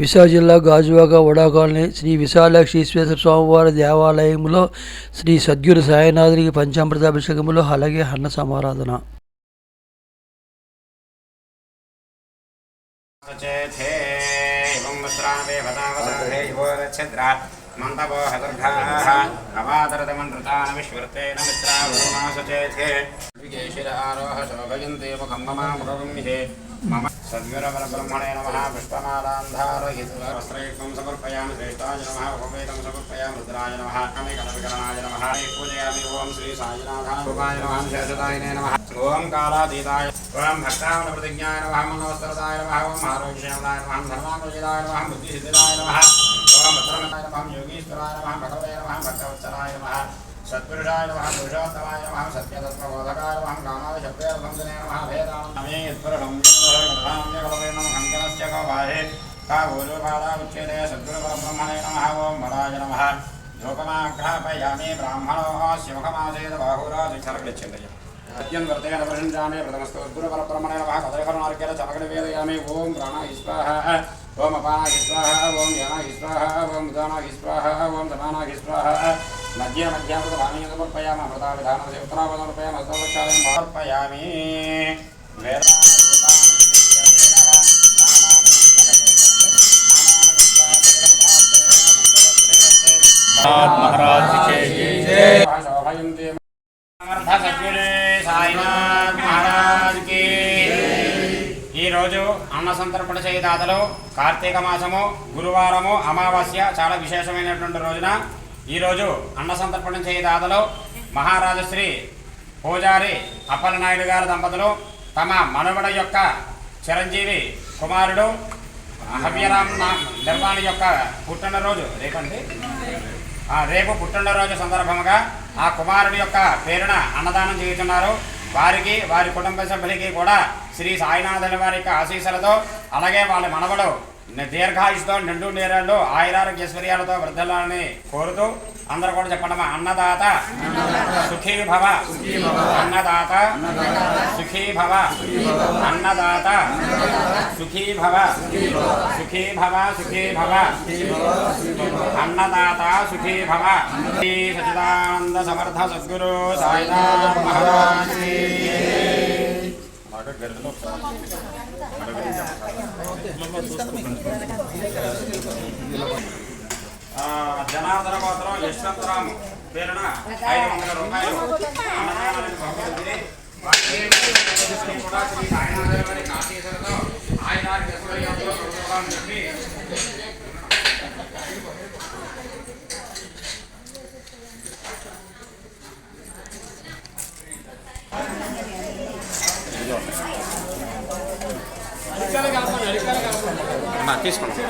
విశాఖ జిల్లా గాజువాక వడా కాలనీ శ్రీ విశాలాక్షి ఈశ్వేశ్వర స్వామివారి దేవాలయంలో శ్రీ సద్గురు సాయినాథునికి పంచామృతాభిషేకములో అలాగే అన్న సమారాధన. మంతపో హతర్ఘాః అవాతరతమన్ృతాన విశ్వర్తేన మిత్రావమాసచేతే వికేశిరారోహ శోభయంతే ముఖం మమాముఖగమ్యే మమ సద్విరవరబ్రహ్మణే నమ పుష్పమాలాంధారహితవస్త్రైకం సమర్పయామి శ్రేష్ఠాయ నమ ఉపవేదం సమర్పయామి రుద్రాయ నమ కలవికరణాయ నమ పూజయామి ఓం శ్రీ సాయినాథాయ నమ శేషదాయనే నమ ఓం కాలాతీతాయ ఓం భక్తావన ప్రతిజ్ఞాయ నమ మనోస్తరదాయ నమ ఓం ఆరోగ్యశమదాయ నమ ధర్మానుజిదాయ నమ బుద్ధిసిద్ధిదాయ నమ ॐ आरोग्यशयनाय नमः धर्मानुजिताय नमः बुद्धिसिद्धिदाय नमः ॐ भद्रमताय नमः योगीश्वराय नमः भगवते नमः भक्तवत्सलाय नमः सत्पुरुषाय नमः पुरुषोत्तमाय नमः सत्यतत्त्वबोधकाय नमः गानाय शब्देर्भंसने नमः वेदान्तमे यत्पुरुषं कथान्यकलवे नमः कङ्कणस्य कौभाहे कागोलोपादा उच्यते सद्गुरुपरब्रह्मणे नमः ॐ वराय नमः लोकमाघ्रापयामि ब्राह्मणोऽस्य मुखमासेद बाहुरादिच्छर्गच्छन्दय अद्यं वर्तेन प्रशंसामि प्रथमस्तु गुरुपरब्रह्मणे नमः कदलीफलनार्घ्येन चमकने वेदयामि ॐ प्राणाय स्वाहा ఓం అపానాగి స్వాహ ఓం యానాగి స్వాహ ఓం విధానాగి స్వాహ ఓం ధనానాగి స్వాహ మధ్య మధ్యామృత పానీయ సమర్పయామ అమృత విధాన సేవతనామర్పయామ సర్వకాలం మహారాజ్ జయ జయ ఈరోజు అన్న సంతర్పణ చేయదాతలు కార్తీక మాసము గురువారము అమావాస్య చాలా విశేషమైనటువంటి రోజున ఈరోజు అన్న సంతర్పణ చేయదాతలు మహారాజశ్రీ పూజారి అప్పలనాయుడు గారి దంపతులు తమ మనవడ యొక్క చిరంజీవి కుమారుడు హవ్యరామ్ నా- నిర్వాణి యొక్క పుట్టినరోజు రేపండి? రేపు పుట్టినరోజు సందర్భంగా ఆ కుమారుడి యొక్క పేరున అన్నదానం చేస్తున్నారు వారికి వారి కుటుంబ సభ్యులకి కూడా శ్రీ సాయినాథుల వారి యొక్క ఆశీస్సులతో అలాగే వాళ్ళ మనవడు దీర్ఘాయుస్తో నిండు నేరాలు నేరాళ్ళు ఆయురారోగ్యశ్వర్యాలతో వృద్ధులని కోరుతూ అందరూ కూడా చెప్పడమా అన్నదాత సుఖీ భవ అన్నదాత సుఖీ భవ అన్నదాత సుఖీ భవ సుఖీ భవ సుఖీ భవ అన్నదాత సుఖీ భవ శ్రీ సచిదానంద సమర్థ సద్గురు సాయినాథ్ మహారాజ్ కీ ఆ, జనార్దన గోత్రం యశ్వంతరాము పేరున ఐదు వందల రూపాయలు అన్నదానానికి పంపించింది వారికి కూడా శ్రీ అమ్మా తీసుకోండి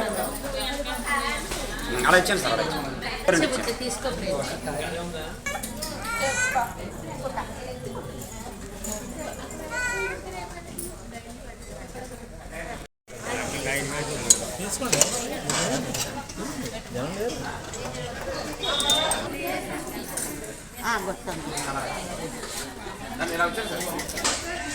అలా ఇచ్చాను సార్ అలా ఇచ్చాను రెండు ఇచ్చాను తీసుకో గుర్తుంది దాన్ని ఇలా వచ్చాను సార్